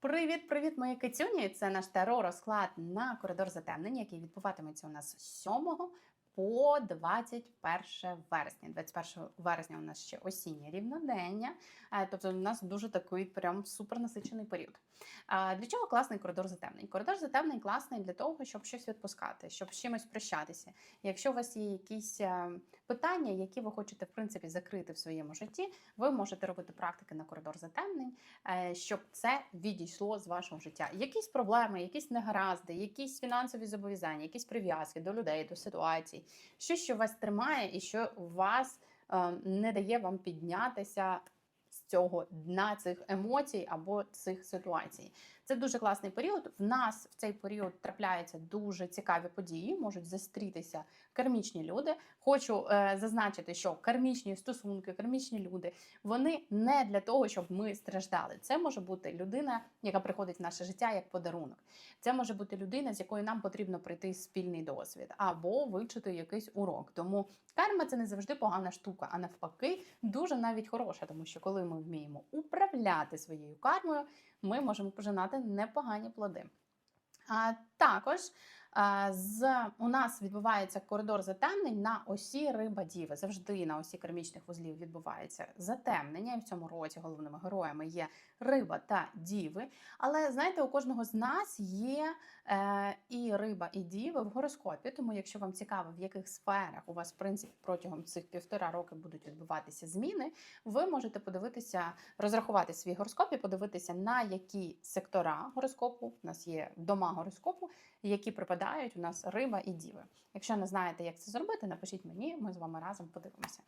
Привіт-привіт, мої кицюні! Це наш таро розклад на коридор затемнення, який відбуватиметься у нас 7 по 21 вересня. 21 вересня у нас ще осіннє рівнодення, е, тобто у нас дуже такий прям супер насичений період. Для чого класний коридор затемнень? Коридор затемнень класний для того, щоб щось відпускати, щоб з чимось прощатися. Якщо у вас є якісь е, питання, які ви хочете в принципі закрити в своєму житті, ви можете робити практики на коридор затемнень, е, щоб це відійшло з вашого життя. Якісь проблеми, якісь негаразди, якісь фінансові зобов'язання, якісь прив'язки до людей, до ситуацій, щось, що вас тримає і що вас е, не дає вам піднятися з цього дна цих емоцій або цих ситуацій. Це дуже класний період. В нас в цей період трапляються дуже цікаві події, можуть зустрітися кармічні люди. Хочу е, зазначити, що кармічні стосунки, кармічні люди вони не для того, щоб ми страждали. Це може бути людина, яка приходить в наше життя як подарунок. Це може бути людина, з якою нам потрібно пройти спільний досвід або вивчити якийсь урок. Тому карма це не завжди погана штука, а навпаки, дуже навіть хороша, тому що коли ми вміємо управляти своєю кармою, ми можемо пожинати непогані плоди. А також а, з у нас відбувається коридор затемнень на осі риба діви. Завжди на осі кермічних вузлів відбувається затемнення. І в цьому році головними героями є риба та діви. Але знаєте, у кожного з нас є е, і риба, і діви в гороскопі. Тому, якщо вам цікаво, в яких сферах у вас в принципі протягом цих півтора роки будуть відбуватися зміни, ви можете подивитися, розрахувати свій гороскоп і подивитися, на які сектора гороскопу у нас є дома гороскопу, які припадають у нас риба і діви. Якщо не знаєте, як це зробити, напишіть мені, ми з вами разом подивимося.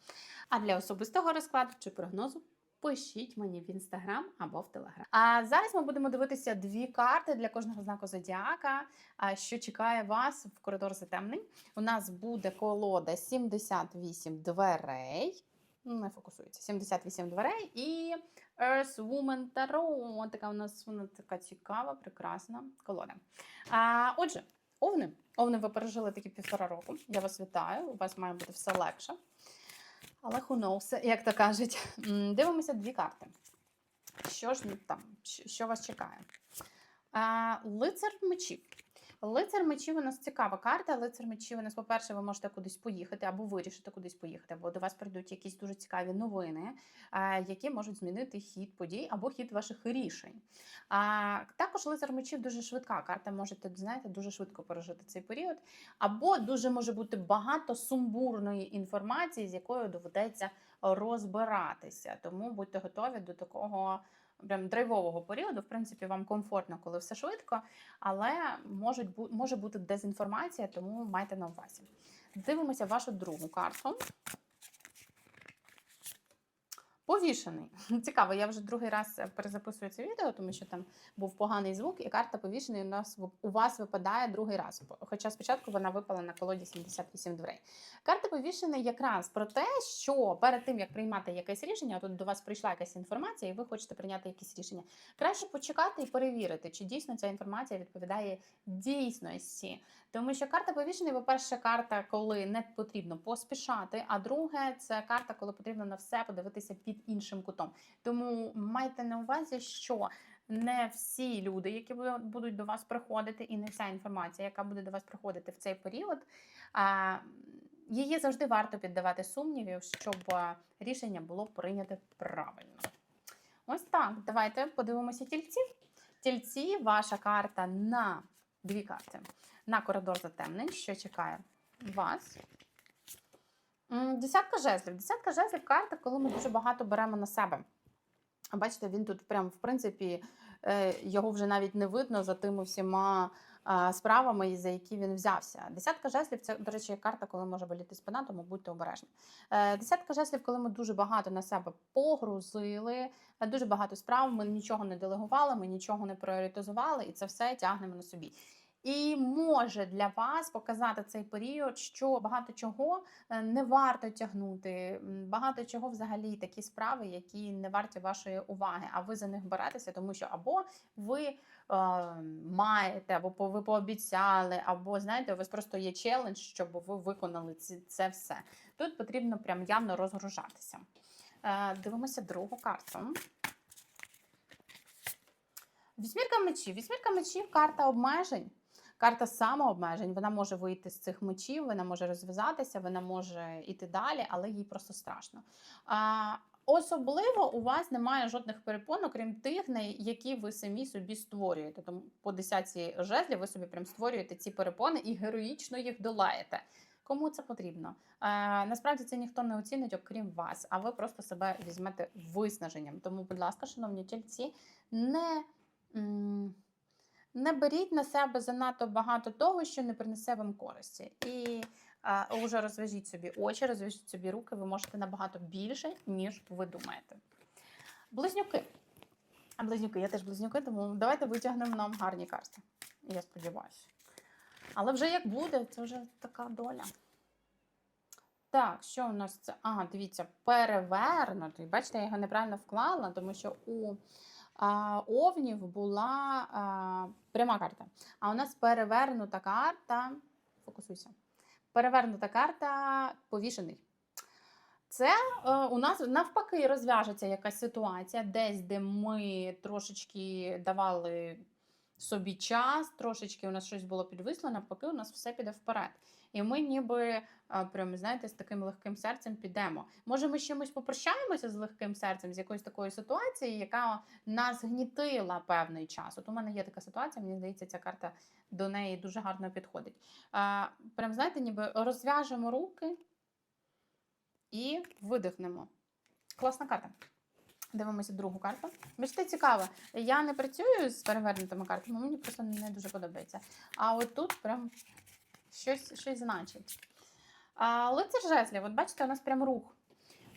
А для особистого розкладу чи прогнозу. Пишіть мені в інстаграм або в телеграм. А зараз ми будемо дивитися дві карти для кожного знаку зодіака, що чекає вас в коридор затемнень. У нас буде колода 78 дверей. Не фокусується 78 дверей і Earth Woman Tarot. Така у нас вона така цікава, прекрасна колода. А, Отже, овни. Овни, ви пережили такі півтора року. Я вас вітаю. У вас має бути все легше. Але who як то кажуть. Дивимося дві карти. Що ж там, що що вас чекає? Лицар мечів. Лицар мечів у нас цікава карта. Лицар мечів у нас, по-перше, ви можете кудись поїхати або вирішити кудись поїхати, або до вас прийдуть якісь дуже цікаві новини, які можуть змінити хід подій або хід ваших рішень. А, також лицар мечів дуже швидка карта. Можете знаєте, дуже швидко пережити цей період. Або дуже може бути багато сумбурної інформації, з якою доведеться розбиратися. Тому будьте готові до такого прям драйвового періоду. В принципі, вам комфортно, коли все швидко, але можуть може бути дезінформація, тому майте на увазі. Дивимося вашу другу карту. Повішений. Цікаво, я вже другий раз е, перезаписую це відео, тому що там був поганий звук, і карта повішений у нас у вас випадає другий раз. Хоча спочатку вона випала на колоді 78 дверей. Карта повішений якраз про те, що перед тим як приймати якесь рішення, тут до вас прийшла якась інформація, і ви хочете прийняти якесь рішення. Краще почекати і перевірити, чи дійсно ця інформація відповідає дійсності. Тому що карта повішений, по-перше, карта, коли не потрібно поспішати. А друге, це карта, коли потрібно на все подивитися під іншим кутом. Тому майте на увазі, що не всі люди, які будуть до вас приходити, і не вся інформація, яка буде до вас приходити в цей період, її завжди варто піддавати сумнівів, щоб рішення було прийнято правильно. Ось так. Давайте подивимося тільців. Тільці, ваша карта на дві карти. На коридор затемнень, що чекає вас. Десятка жезлів. Десятка жезлів карта, коли ми дуже багато беремо на себе. Бачите, він тут прям, в принципі, е, його вже навіть не видно за тими всіма справами, за які він взявся. Десятка жезлів це, до речі, карта, коли може боліти спина, тому будьте обережні. Е, Десятка жезлів, коли ми дуже багато на себе погрузили, е, дуже багато справ, ми нічого не делегували, ми нічого не пріоритизували, і це все тягнемо на собі. І може для вас показати цей період, що багато чого е, не варто тягнути, багато чого взагалі такі справи, які не варті вашої уваги, а ви за них беретеся, тому що або ви маєте, або ви пообіцяли, або знаєте, у вас просто є челендж, щоб ви виконали це все. Тут потрібно прям явно розгружатися. Е, дивимося другу карту. Вісьмірка мечів. Вісьмірка мечів карта обмежень. Карта самообмежень. Вона може вийти з цих мечів, вона може розв'язатися, вона може йти далі, але їй просто страшно. Особливо у вас немає жодних перепон, окрім тих, які ви самі собі створюєте. Тому по десятці жезлів ви собі прям створюєте ці перепони і героїчно їх долаєте. Кому це потрібно? Е, насправді це ніхто не оцінить, окрім вас, а ви просто себе візьмете виснаженням. Тому, будь ласка, шановні тільці, не. не беріть на себе занадто багато того, що не принесе вам користі. І а, вже розв'яжіть собі очі, розв'яжіть собі руки, ви можете набагато більше, ніж ви думаєте. Близнюки. А близнюки, я теж близнюки, тому давайте витягнемо нам гарні карти. Я сподіваюся. Але вже як буде, це вже така доля. Так, що у нас це? А, дивіться, перевернутий. Бачите, я його неправильно вклала, тому що у а, Овнів була а, пряма карта. А у нас перевернута карта. Фокусуйся. Перевернута карта повішений. Це е, у нас навпаки розв'яжеться якась ситуація, десь, де ми трошечки давали собі час, трошечки у нас щось було підвисло, навпаки, у нас все піде вперед. І ми ніби прям, знаєте, з таким легким серцем підемо. Може, ми з чимось попрощаємося з легким серцем, з якоюсь такою ситуацією, яка нас гнітила певний час. От у мене є така ситуація, мені здається, ця карта до неї дуже гарно підходить. Прям, знаєте, ніби розв'яжемо руки і видихнемо. Класна карта. Дивимося другу карту. Бачите, цікаво. Я не працюю з перевернутими картами, мені просто не дуже подобається. А от тут прям щось, щось значить. А, лицар жезлів, от бачите, у нас прям рух.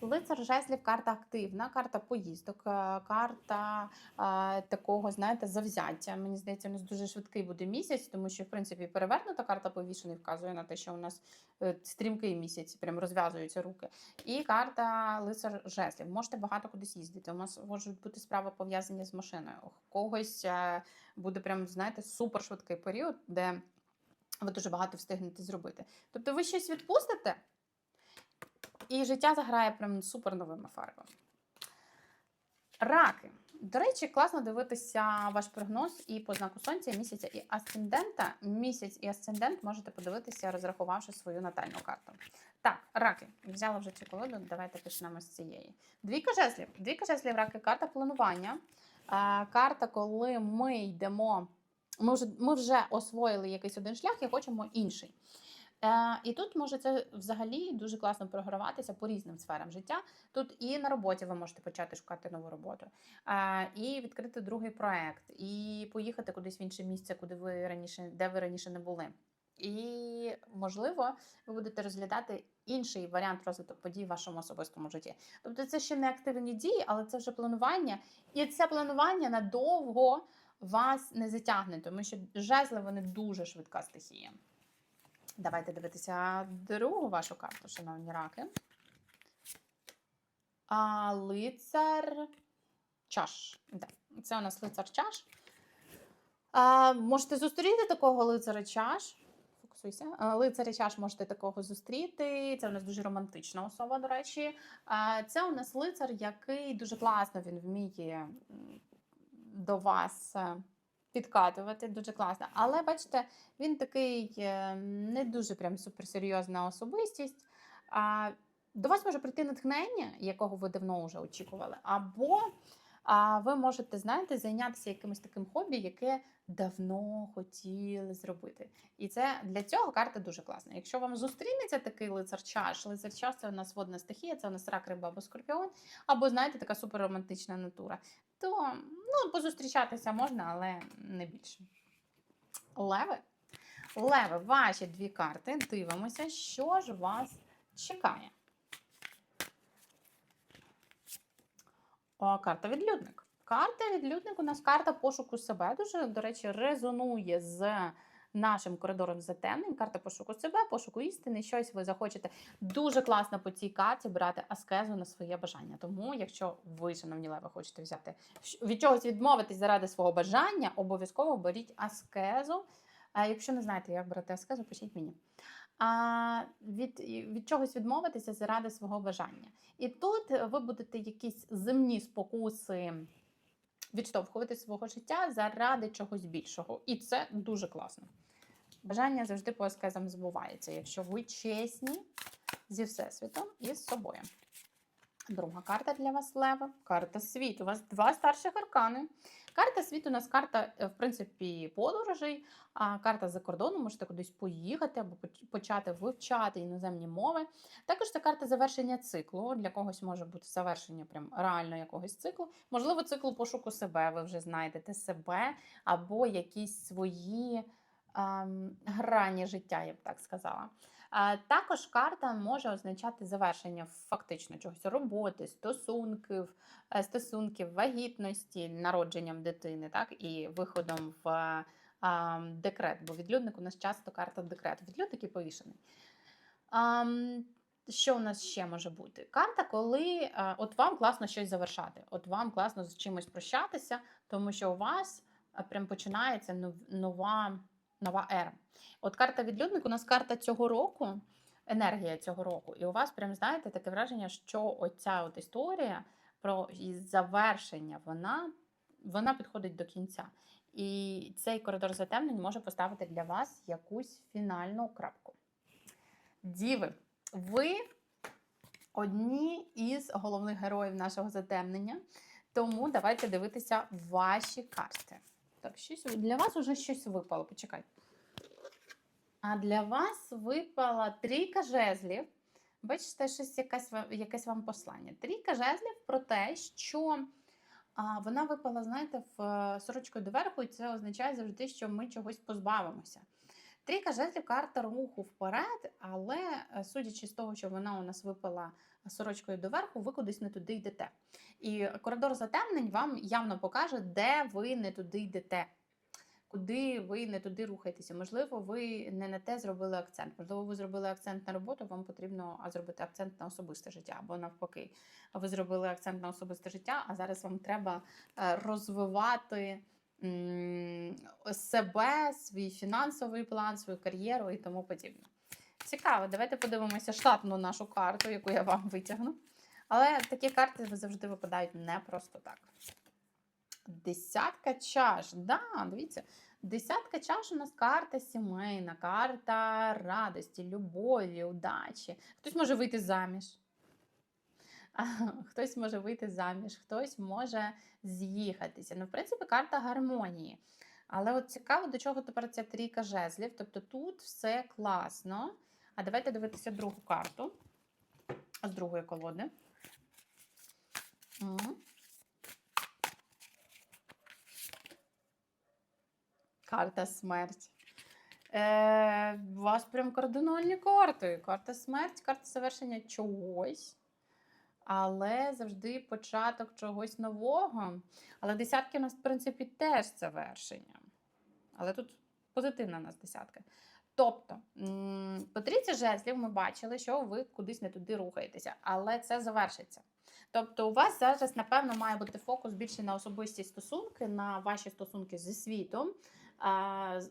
Лицар жезлів карта активна, карта поїздок, е, карта а, такого, знаєте, завзяття. Мені здається, у нас дуже швидкий буде місяць, тому що, в принципі, перевернута карта повішений вказує на те, що у нас е, стрімкий місяць, прям розв'язуються руки. І карта лицар жезлів. Можете багато кудись їздити. У вас можуть бути справи пов'язані з машиною. У когось е, буде прям, знаєте, супер швидкий період, де ви дуже багато встигнете зробити. Тобто ви щось відпустите, і життя заграє прям супер новими фарбами. Раки. До речі, класно дивитися ваш прогноз і по знаку сонця, місяця і асцендента. Місяць і асцендент можете подивитися, розрахувавши свою натальну карту. Так, раки. Взяла вже цю колоду, давайте почнемо з цієї. Двійка жезлів. Двійка жезлів раки карта планування. Карта, коли ми йдемо. Ми вже, ми вже освоїли якийсь один шлях і хочемо інший. Е, і тут може це взагалі дуже класно програватися по різним сферам життя. Тут і на роботі ви можете почати шукати нову роботу, е, і відкрити другий проект, і поїхати кудись в інше місце, куди ви раніше, де ви раніше не були. І, можливо, ви будете розглядати інший варіант розвитку подій в вашому особистому житті. Тобто, це ще не активні дії, але це вже планування. І це планування надовго вас не затягне, тому що жезли вони дуже швидка стихія. Давайте дивитися другу вашу карту, шановні раки. А, лицар чаш. Да. Це у нас лицар чаш. А, можете зустріти такого лицаря чаш. Фокусуйся. Лицаря чаш можете такого зустріти. Це у нас дуже романтична особа, до речі. А, Це у нас лицар, який дуже класно він вміє до вас. Підкатувати дуже класно. Але бачите, він такий е, не дуже прям суперсерйозна особистість. А до вас може прийти натхнення, якого ви давно вже очікували, або а, ви можете, знаєте, зайнятися якимось таким хобі, яке давно хотіли зробити. І це для цього карта дуже класна. Якщо вам зустрінеться такий лицар чаш, лицар чаш це у нас водна стихія, це у нас рак, риба або скорпіон, або, знаєте, така суперромантична натура, то ну, позустрічатися можна, але не більше. Леви. Леви, ваші дві карти. Дивимося, що ж вас чекає. О, карта відлюдник. Карта відлюдник у нас карта пошуку себе. Дуже, до речі, резонує з нашим коридором затемнень. Карта пошуку себе, пошуку істини, щось ви захочете. Дуже класно по цій карті брати аскезу на своє бажання. Тому, якщо ви, шановні леви, хочете взяти від чогось відмовитись заради свого бажання, обов'язково беріть аскезу. А якщо не знаєте, як брати аскезу, пишіть мені. А від, від чогось відмовитися заради свого бажання. І тут ви будете якісь земні спокуси відштовхувати свого життя заради чогось більшого. І це дуже класно. Бажання завжди по аскезам збувається, якщо ви чесні зі всесвітом і з собою. Друга карта для вас лева. Карта світ. У вас два старших аркани. Карта світ у нас карта, е, в принципі, подорожей, а карта за кордоном, можете кудись поїхати або почати вивчати іноземні мови. Також це карта завершення циклу. Для когось може бути завершення прям реально якогось циклу. Можливо, цикл пошуку себе, ви вже знайдете себе, або якісь свої грані життя, я б так сказала. Також карта може означати завершення фактично чогось роботи, стосунків, е, стосунків, вагітності, народженням дитини, так і виходом в декрет. Бо відлюдник у нас часто карта декрету. Відлюдник і повішений. Що у нас ще може бути? Карта, коли е, от вам класно щось завершати, от вам класно з чимось прощатися, тому що у вас е, прям починається нова, нова ера. От карта відлюдник у нас карта цього року, енергія цього року. І у вас прям знаєте таке враження, що оця от історія про завершення, вона, вона підходить до кінця. І цей коридор затемнень може поставити для вас якусь фінальну крапку. Діви, ви одні із головних героїв нашого затемнення. Тому давайте дивитися ваші карти. Так, щось для вас уже щось випало. Почекайте. А для вас випала трійка жезлів. Бачите, щось якесь, якесь вам послання. Трійка жезлів про те, що а, вона випала, знаєте, в е, сорочкою доверху, і це означає завжди, що ми чогось позбавимося. Трійка жезлів карта руху вперед, але е, судячи з того, що вона у нас випала сорочкою доверху, ви кудись не туди йдете. І коридор затемнень вам явно покаже, де ви не туди йдете куди ви не туди рухаєтеся. Можливо, ви не на те зробили акцент. Можливо, ви зробили акцент на роботу, вам потрібно зробити акцент на особисте життя, або навпаки, ви зробили акцент на особисте життя, а зараз вам треба е, розвивати себе, свій фінансовий план, свою кар'єру і тому подібне. Цікаво, давайте подивимося штатну нашу карту, яку я вам витягну. Але такі карти завжди випадають не просто так. Десятка чаш. Да, дивіться, десятка чаш у нас карта сімейна, карта радості, любові, удачі. Хтось може вийти заміж. Хтось може вийти заміж, хтось може з'їхатися. Ну, в принципі, карта гармонії. Але от цікаво, до чого тепер ця трійка жезлів. Тобто тут все класно. А давайте дивитися другу карту з другої колоди. Карта смерть. Е, у вас прям кардинальні карти. Карта смерть, карта завершення чогось. Але завжди початок чогось нового. Але десятки у нас, в принципі, теж завершення. Але тут позитивна у нас десятка. Тобто, по трійці жезлів ми бачили, що ви кудись не туди рухаєтеся, але це завершиться. Тобто, у вас зараз, напевно, має бути фокус більше на особисті стосунки, на ваші стосунки зі світом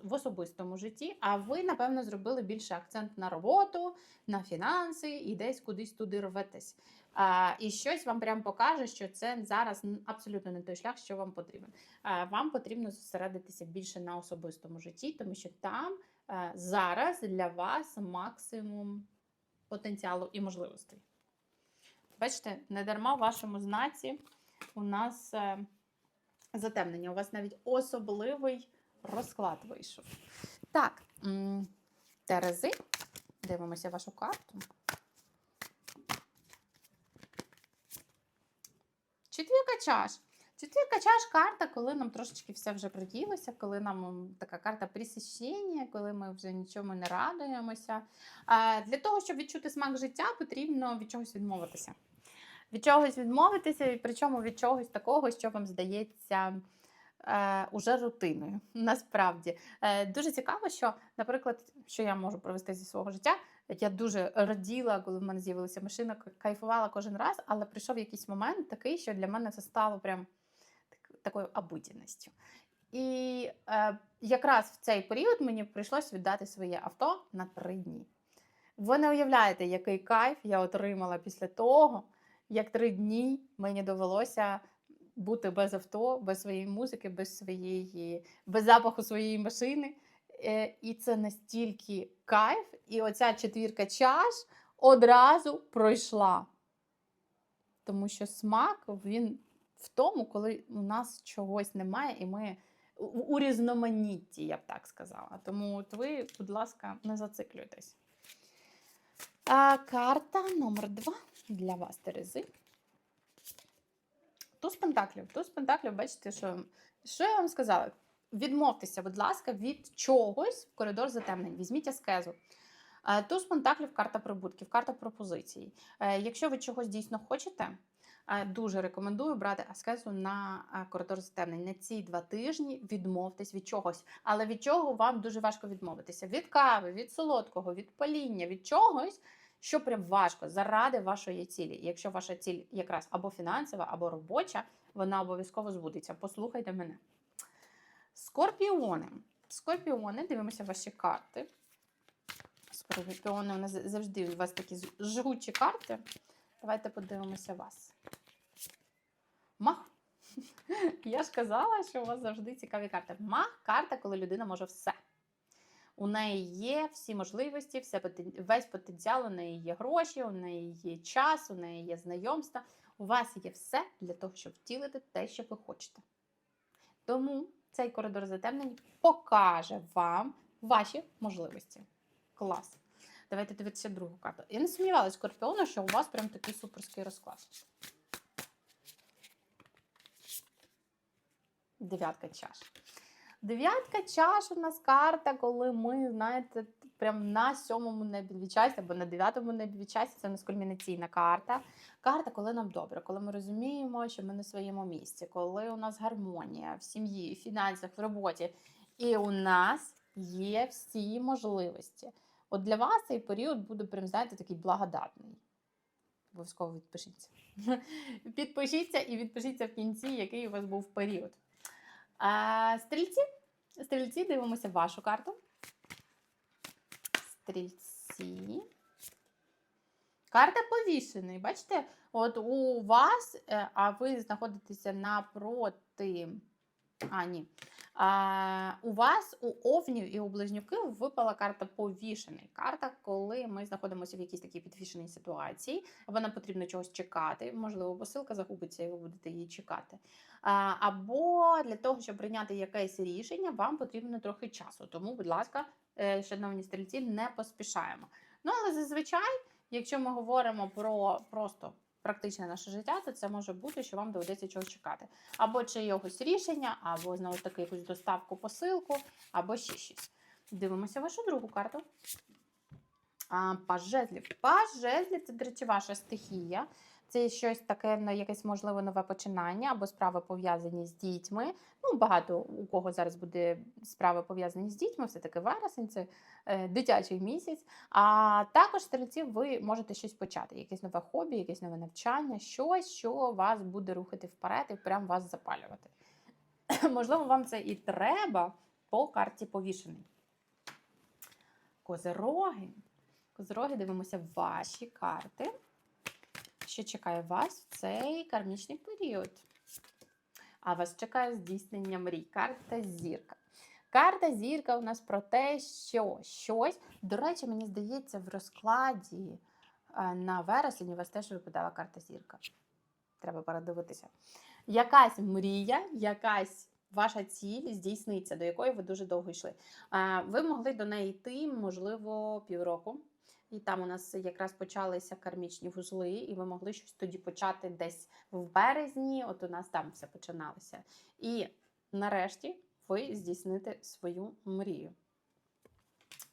в особистому житті. А ви, напевно, зробили більше акцент на роботу, на фінанси і десь кудись туди рветесь. А, і щось вам прям покаже, що це зараз абсолютно не той шлях, що вам потрібен. А, вам потрібно зосередитися більше на особистому житті, тому що там зараз для вас максимум потенціалу і можливостей. Бачите, не дарма в вашому знаці у нас е, затемнення. У вас навіть особливий розклад вийшов. Так, Терези, дивимося вашу карту. Четвірка чаш. Четвірка чаш карта, коли нам трошечки все вже приділося, коли нам така карта присіщення, коли ми вже нічому не радуємося. Для того, щоб відчути смак життя, потрібно від чогось відмовитися. Від чогось відмовитися, і причому від чогось такого, що вам здається е, уже рутиною. Насправді е, дуже цікаво, що, наприклад, що я можу провести зі свого життя. Я дуже раділа, коли в мене з'явилася машина, кайфувала кожен раз, але прийшов якийсь момент такий, що для мене це стало прям так- такою обиденністю. І е, якраз в цей період мені прийшлось віддати своє авто на три дні. Ви не уявляєте, який кайф я отримала після того, як три дні мені довелося бути без авто, без своєї музики, без своєї, без запаху своєї машини. Е, І це настільки кайф, і оця четвірка чаш одразу пройшла. Тому що смак він в тому, коли у нас чогось немає, і ми у- різноманітті, я б так сказала. Тому от ви, будь ласка, не зациклюйтесь. А, карта номер два для вас, Терези. Туз пентаклів. Туз пентаклів, бачите, що, що я вам сказала? Відмовтеся, будь ласка, від чогось в коридор затемнень. Візьміть аскезу. Е, Туз пентаклів карта прибутків, карта пропозицій. Е, Якщо ви чогось дійсно хочете, е, дуже рекомендую брати аскезу на коридор затемнень. На ці два тижні відмовтесь від чогось. Але від чого вам дуже важко відмовитися? Від кави, від солодкого, від паління, від чогось, що прям важко заради вашої цілі. Якщо ваша ціль якраз або фінансова, або робоча, вона обов'язково збудеться. Послухайте мене. Скорпіони. Скорпіони, дивимося ваші карти. Скорпіони у нас завжди у вас такі жгучі карти. Давайте подивимося вас. Мах. Я ж казала, що у вас завжди цікаві карти. Мах карта, коли людина може все. У неї є всі можливості, все, весь потенціал, у неї є гроші, у неї є час, у неї є знайомства. У вас є все для того, щоб втілити те, що ви хочете. Тому цей коридор затемнень покаже вам ваші можливості. Клас. Давайте дивитися другу карту. Я не сумнівалася, Скорпіону, що у вас прям такий суперський розклад. Дев'ятка чаш. Дев'ятка чаш у нас карта, коли ми, знаєте, прям на сьомому небі від або на дев'ятому небі від це у нас кульмінаційна карта. Карта, коли нам добре, коли ми розуміємо, що ми на своєму місці, коли у нас гармонія в сім'ї, в фінансах, в роботі. І у нас є всі можливості. От для вас цей період буде прям, знаєте, такий благодатний. Обов'язково відпишіться. Підпишіться і відпишіться в кінці, який у вас був період. А, стрільці. Стрільці, дивимося вашу карту. Стрільці. Карта повішений. Бачите, от у вас, е, а ви знаходитеся напроти. А, ні. У вас у овнів і у близнюків випала карта повішений. Карта, коли ми знаходимося в якійсь такій підвішеній ситуації, або нам потрібно чогось чекати. Можливо, посилка загубиться, і ви будете її чекати. Або для того, щоб прийняти якесь рішення, вам потрібно трохи часу. Тому, будь ласка, е, шановні стрільці, не поспішаємо. Ну, але зазвичай, якщо ми говоримо про просто практичне наше життя, то це може бути, що вам доведеться чогось чекати. Або чи йогось рішення, або знову таки якусь доставку, посилку, або ще щось. Дивимося вашу другу карту. А, Паж жезлів. Паж жезлів це, до речі, ваша стихія. Це щось таке, на якесь можливо нове починання або справи пов'язані з дітьми. Ну, багато у кого зараз буде справи пов'язані з дітьми, все-таки вересень, це е, дитячий місяць. А також стрільці ви можете щось почати, якесь нове хобі, якесь нове навчання, щось, що вас буде рухати вперед і прям вас запалювати. Можливо, вам це і треба по карті повішений. Козероги. Козероги, дивимося ваші карти. Що чекає вас в цей кармічний період? А вас чекає здійснення мрій. Карта зірка. Карта зірка у нас про те, що щось. До речі, мені здається, в розкладі е, на вересень у вас теж випадала карта зірка. Треба передивитися. Якась мрія, якась ваша ціль здійсниться, до якої ви дуже довго йшли. Е, Ви могли до неї йти, можливо, півроку. І там у нас якраз почалися кармічні вузли, і ви могли щось тоді почати десь в березні. От у нас там все починалося. І нарешті ви здійсните свою мрію.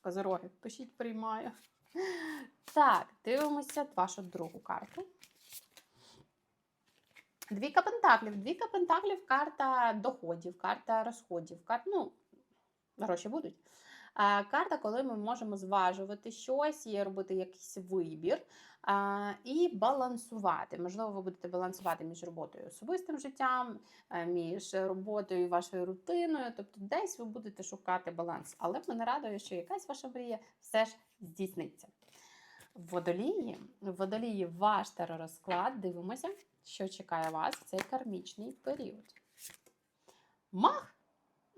Козороги, пишіть, приймаю. Так, дивимося вашу другу карту. Двіка пентаклів. Двіка пентаклів карта доходів, карта розходів. Карта, ну, гроші будуть. Карта, коли ми можемо зважувати щось і робити якийсь вибір і балансувати. Можливо, ви будете балансувати між роботою і особистим життям, е, між роботою і вашою рутиною. Тобто, десь ви будете шукати баланс. Але мене радує, що якась ваша мрія все ж здійсниться. Водолії, водолії ваш теророзклад. Дивимося, що чекає вас в цей кармічний період. Мах!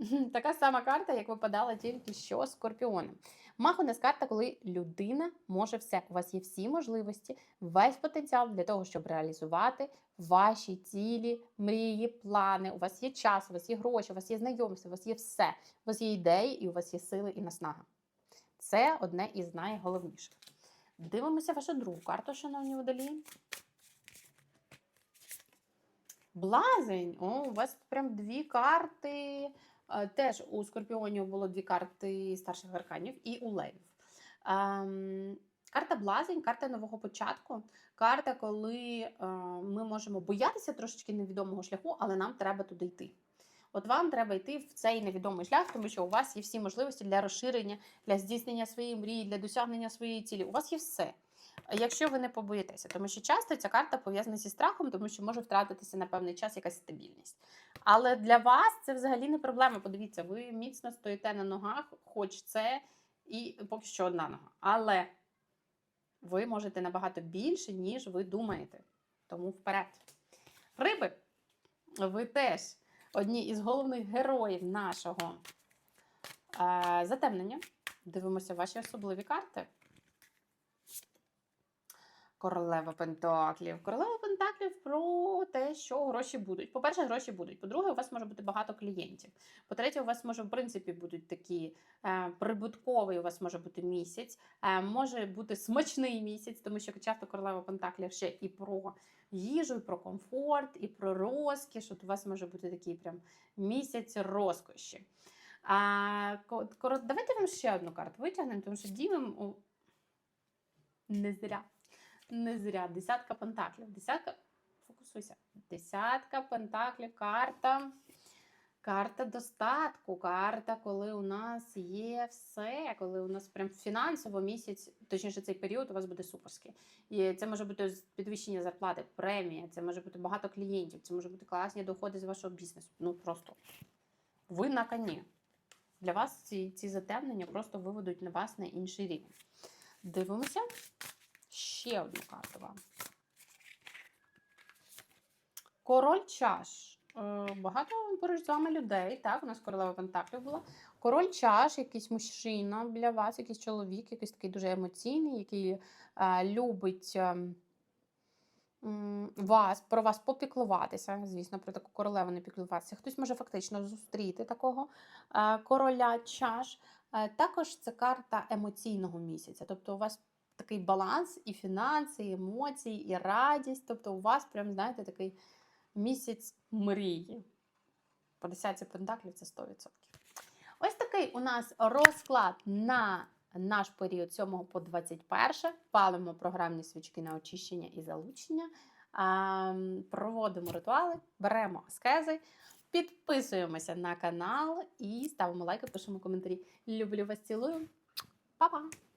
Така сама карта, як випадала тільки що скорпіоном. Мах у нас карта, коли людина може все. У вас є всі можливості, весь потенціал для того, щоб реалізувати ваші цілі, мрії, плани. У вас є час, у вас є гроші, у вас є знайомства, у вас є все. У вас є ідеї і у вас є сили і наснага. Це одне із найголовніших. Дивимося вашу другу карту, шановні водолії. Блазень. О, у вас прям дві карти. Теж у скорпіонів було дві карти старших арканів і у левів. Ем, карта Блазень, карта нового початку. Карта, коли е, ми можемо боятися трошечки невідомого шляху, але нам треба туди йти. От вам треба йти в цей невідомий шлях, тому що у вас є всі можливості для розширення, для здійснення своєї мрії, для досягнення своєї цілі. У вас є все. Якщо ви не побоїтеся, тому що часто ця карта пов'язана зі страхом, тому що може втратитися на певний час якась стабільність. Але для вас це взагалі не проблема. Подивіться, ви міцно стоїте на ногах, хоч це і поки що одна нога. Але ви можете набагато більше, ніж ви думаєте. Тому вперед. Риби, ви теж одні із головних героїв нашого е, затемнення. Дивимося ваші особливі карти. Королева Пентаклів. Королева Пентаклів про те, що гроші будуть. По-перше, гроші будуть. По-друге, у вас може бути багато клієнтів. По-третє, у вас може, в принципі, будуть такі е, прибутковий у вас може бути місяць, е, може бути смачний місяць, тому що часто королева Пентаклів ще і про їжу, і про комфорт, і про розкіш. От у вас може бути такий прям місяць розкоші. А, Давайте вам ще одну карту витягнемо, тому що дівим у... не зря. Не зря. Десятка пентаклів. Десятка. Фокусуйся. Десятка пентаклів, карта. Карта достатку, карта, коли у нас є все, коли у нас прям фінансово місяць, точніше, цей період у вас буде суперський. І це може бути підвищення зарплати, премія, це може бути багато клієнтів, це може бути класні доходи з вашого бізнесу. Ну просто ви на коні. Для вас ці, ці затемнення просто виведуть на вас на інший рівень. Дивимося ще одну карту вам. Король чаш. Е, Багато поруч з вами людей. Так, у нас королева Пентаклів була. Король чаш, якийсь мужчина для вас, якийсь чоловік, якийсь такий дуже емоційний, який е, любить е, вас, про вас попіклуватися. Звісно, про таку королеву не піклуватися. Хтось може фактично зустріти такого е, короля чаш. Е, Також це карта емоційного місяця. Тобто у вас такий баланс і фінанси, і емоції, і радість. Тобто у вас прям, знаєте, такий місяць мрії. По десятці пентаклів це 100%. Ось такий у нас розклад на наш період 7 по 21. Палимо програмні свічки на очищення і залучення. Проводимо ритуали, беремо аскези, підписуємося на канал і ставимо лайки, пишемо коментарі. Люблю вас, цілую. Па-па!